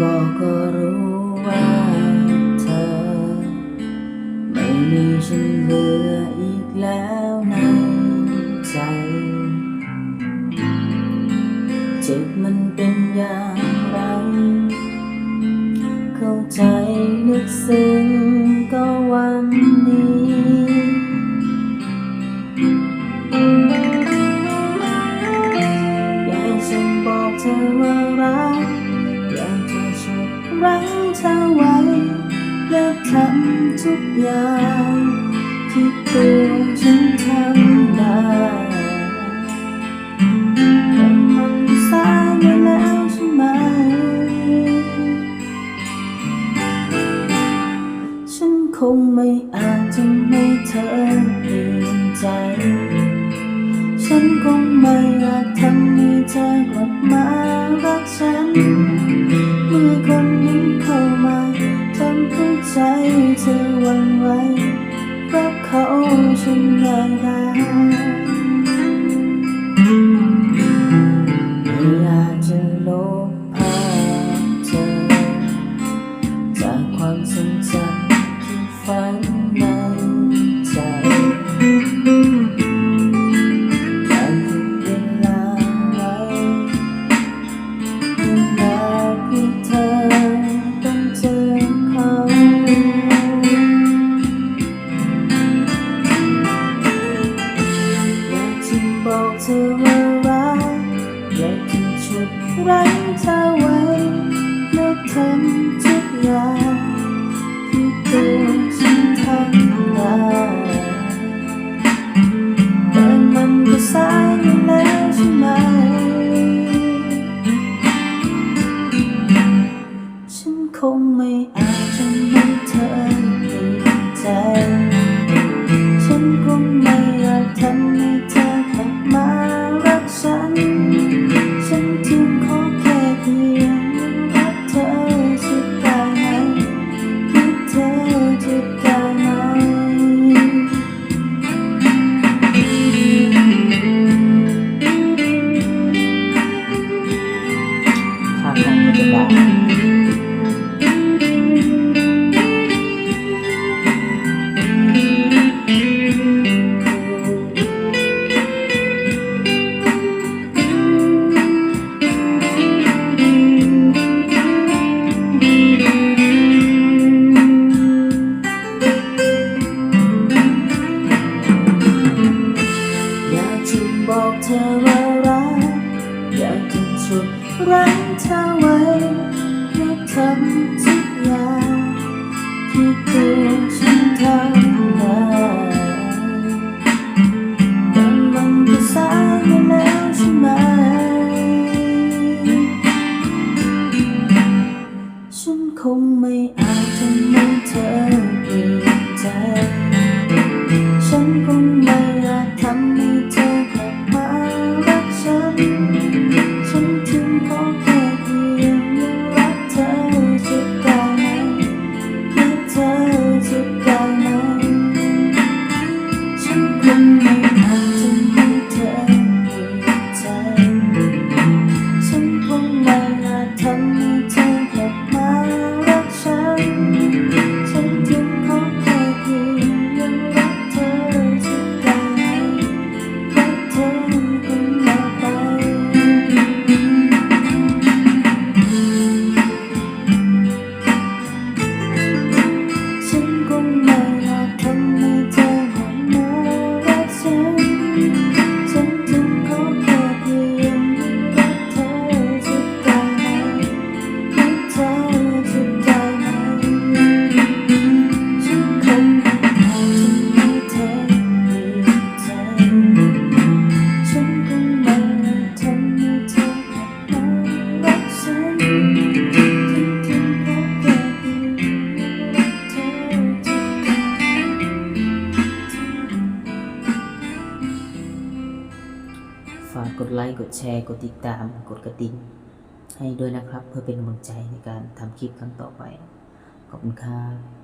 บอกก็รู้ว่าเธอ ไม่มีฉันเหลืออีกแล้วในใจ เจ็บมันเป็นอย่างไรเข้าใจลึกซึ้งก็วันนี้อยากฉันบอกเธอว่ารักอยากจะฉุด รั้งเธอไว้และทำทุกอย่างที่ตัวฉันทำได้แต่มันสายไปแล้วใช่ไหม ฉันคงไม่อาจจะให้เธอเปลี่ยนใจ ฉันคงไม่อาจทำให้เธอกลับมารักฉัน เธอหวั่นไวเพราะเขาฉันง่าดาไม่อาจจะลบภาพเธอ จากความทรงจำที่ฝัน ธอว่ารักอยากจะฉุดรั้งเธอไว้และทำทุกอย่าง ค่าขอ ฝากกดไลค์ กดแชร์ กดติดตาม กดกระดิ่งให้ด้วยนะครับ เพื่อเป็นกำลังใจในการทำคลิปครั้งต่อไป ขอบคุณครับ